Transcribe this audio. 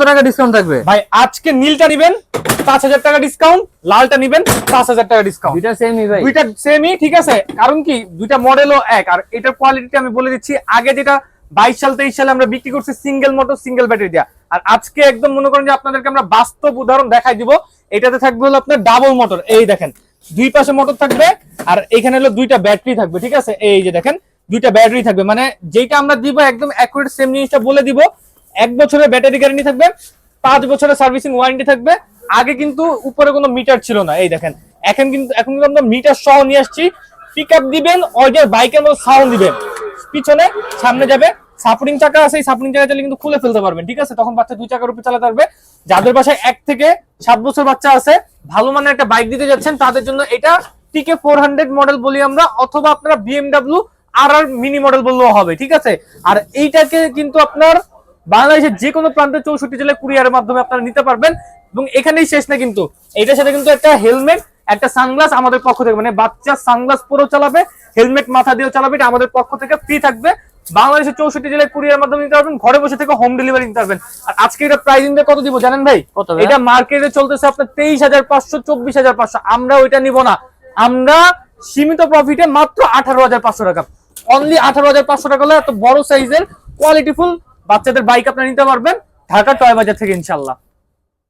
কত টাকা ডিসকাউন্ট থাকবে? ভাই আজকে নীলটা নিবেন পাঁচ হাজার টাকা ডিসকাউন্ট লালটা নিবেন পাঁচ হাজার টাকা ডিসকাউন্ট দুইটা সেমই ভাই। দুইটা সেমই ঠিক আছে? কারণ কি দুইটা মডেলও এক আর এটার কোয়ালিটিটা আমি বলে দিচ্ছি আগে যেটা বাইশ সাল তেইশ সালে আমরা বিক্রি করছি সিঙ্গেল মোটর সিঙ্গেল ব্যাটারি দেওয়া আর আজকে একদম মনে করেন যে আপনাদেরকে আমরা বাস্তব উদাহরণ দেখাই দিব এটাতে থাকবে হলো আপনার ডাবল মোটর এই দেখেন। দুই পাশে মোটর থাকবে আর এখানে হলো দুইটা ব্যাটারি থাকবে ঠিক আছে? এই যে দেখেন দুইটা ব্যাটারি থাকবে। মানে যেটা আমরা দিব একদম অ্যাকুরেট সেম জিনিসটা বলে দিব এক বছরের ব্যাটারি গ্যারান্টি থাকবে, পাঁচ বছরের সার্ভিসিং ওয়ারেন্টি থাকবে। আগে কিন্তু উপরে কোনো মিটার ছিল না। এই দেখেন, এখন কিন্তু এখন কিন্তু আমরা মিটার সহ নিয়ে আসছি। পিক আপ দিবেন অর্ডার বাইকের মতো সাউন্ড দিবেন। পিছনে, সামনে যাবে। সাপোর্টিং চাকা আছে, এই সাপোর্টিং চাকা চাইলে কিন্তু খুলে ফেলতে পারবেন, ঠিক আছে? তখন বাচ্চা দুই চাকার উপরে চালাতে পারবে। যাদের বাসায় এক থেকে সাত বছর বাচ্চা আছে, ভালো মানের একটা বাইক দিতে যাচ্ছেন, তাদের জন্য এটা টিকে ফোর হান্ড্রেড মডেল বলি আমরা, অথবা আপনারা বিএমডাব্লিউ আর আর মিনি মডেল বললেও হবে, ঠিক আছে? আর এইটাকে কিন্তু আপনার বাংলাদেশের যে কোনো প্রান্তে চৌষট্টি জেলায় কুরিয়ারের মাধ্যমে আপনারা নিতে পারবেন। এবং এখানেই শেষ না কিন্তু। এটার সাথে কিন্তু একটা হেলমেট একটা সানগ্লাস আমাদের পক্ষ থেকে মানে বাচ্চা সানগ্লাস পরেও চালাবে হেলমেট মাথা দিয়েও চালাবে এটা আমাদের পক্ষ থেকে ফ্রি থাকবে। বাংলাদেশের চৌষট্টি জেলায় কুরিয়ার মাধ্যমে নিতে পারবেন ঘরে বসে থেকে হোম ডেলিভারি নিতে পারবেন। আর আজকে এটা প্রাইজিং কত দিব জানেন ভাই? এটা মার্কেটে চলতেছে আপনার তেইশ হাজার পাঁচশো চব্বিশ হাজার পাঁচশো। আমরা ওইটা নিব না। আমরা সীমিত প্রফিটে মাত্র আঠারো হাজার পাঁচশো টাকা। অনলি আঠারো হাজার পাঁচশো টাকা হলে এত বড় সাইজের কোয়ালিটিফুল বাচ্চাদের বাইক আপনারা নিতে পারবেন ঢাকা টয় বাজার থেকে ইনশাল্লাহ